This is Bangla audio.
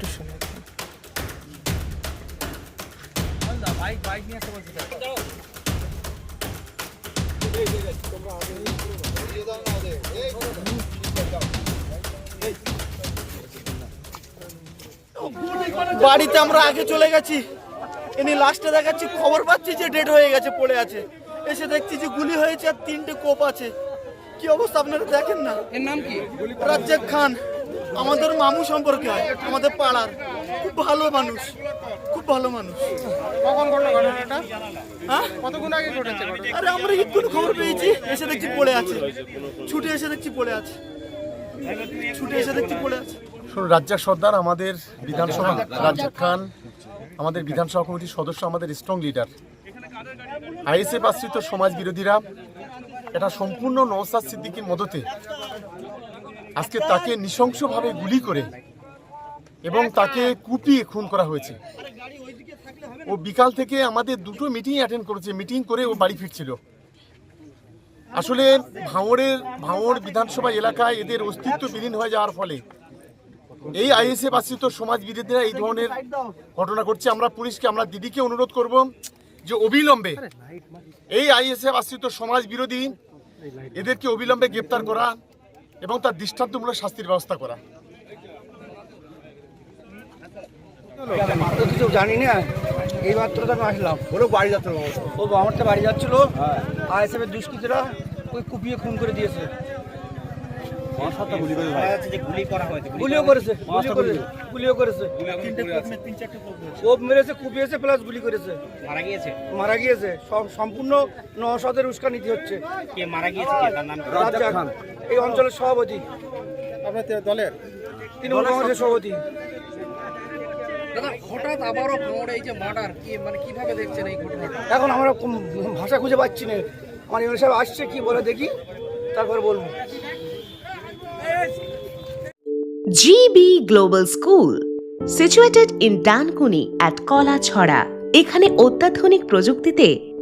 একটু শুনে বাড়িতে আমরা আগে চলে গেছি। এনি লাস্টে দেখাচ্ছি খবর পাচ্ছি যে ডেড হয়ে গেছে পড়ে আছে। এসে দেখছি যে গুলি হয়েছে আর তিনটে কোপ আছে। কি অবস্থা আপনারা দেখেন না? এর নাম কি? রাজ্জাক খান। আমাদের মামু সম্পর্কে হয় আমাদের পাড়ার। খুব ভালো মানুষ খুব ভালো মানুষ। কখন ঘটলো ঘটনাটা? হ্যাঁ? কতক্ষণ আগে ঘটেছে আরে আমরা একটু খবর পেয়েছি এসে দেখছি পড়ে আছে। ছুটে এসে দেখছি পড়ে আছে। ছুটে এসে দেখছি পড়ে আছে। শুনুন রাজ্জাক সর্দার আমাদের বিধানসভা রাজ্জাক খান আমাদের বিধানসভা কমিটির সদস্য আমাদের স্ট্রং লিডার আইএসএফ আশ্রিত সমাজ বিরোধীরা এটা সম্পূর্ণ নওসাদ সিদ্দিকীর মদতে আজকে তাকে নৃশংসভাবে গুলি করে এবং তাকে কুপিয়ে খুন করা হয়েছে। ও বিকাল থেকে আমাদের দুটো মিটিং অ্যাটেন্ড করেছে। মিটিং করে ও বাড়ি ফিরছিল। আসলে ভাঙড়ের, ভাঙড় বিধানসভা এলাকায় এদের অস্তিত্ব বিলীন হয়ে যাওয়ার ফলে এই আইএসএফ আশ্রিত সমাজ বিরোধীরা এই ধরনের ঘটনা ঘটছে। আমরা পুলিশকে, আমরা দিদিকে অনুরোধ করব যে অবিলম্বে এই আইএসএফ আশ্রিত সমাজ বিরোধী এদেরকে অবিলম্বে গ্রেপ্তার করা। এবং তার দৃষ্টান্তমূলক শাস্তির ব্যবস্থা করা। কিছু জানি না। এই মাত্র তো আমি আসলাম। বলো বাড়ি যাত্রা ও আমার তো বাড়ি যাচ্ছিল। আইএসএফ এর দুষ্কৃতীরা ওই কুপিয়ে খুন করে দিয়েছে। গুলিও করেছে। গুলিও করেছে। মেরেছে। কুপিয়েছে প্লাস গুলি করেছে। মারা গিয়েছে? মারা গিয়েছে। সব সম্পূর্ণ নশদের উস্কানিতে হচ্ছে। কে মারা গিয়েছে তার নাম কি? রাজ্জাক এই অঞ্চলের সভাপতি। আপনার দলের? তৃণমূল কংগ্রেসের সভাপতি। দাদা হঠাৎ আবারও ভাঙড়ে এই যে মার্ডার কি মানে কীভাবে দেখছেন এই ঘটনাটা? এখন আমরা ভাষা খুঁজে পাচ্ছি না। আমার এমএল সাহেব আসছে কি বলে দেখি তারপরে বলব। GB Global School, situated in Dankuni at Kalachhara এখানে অত্যাধুনিক প্রযুক্তিতে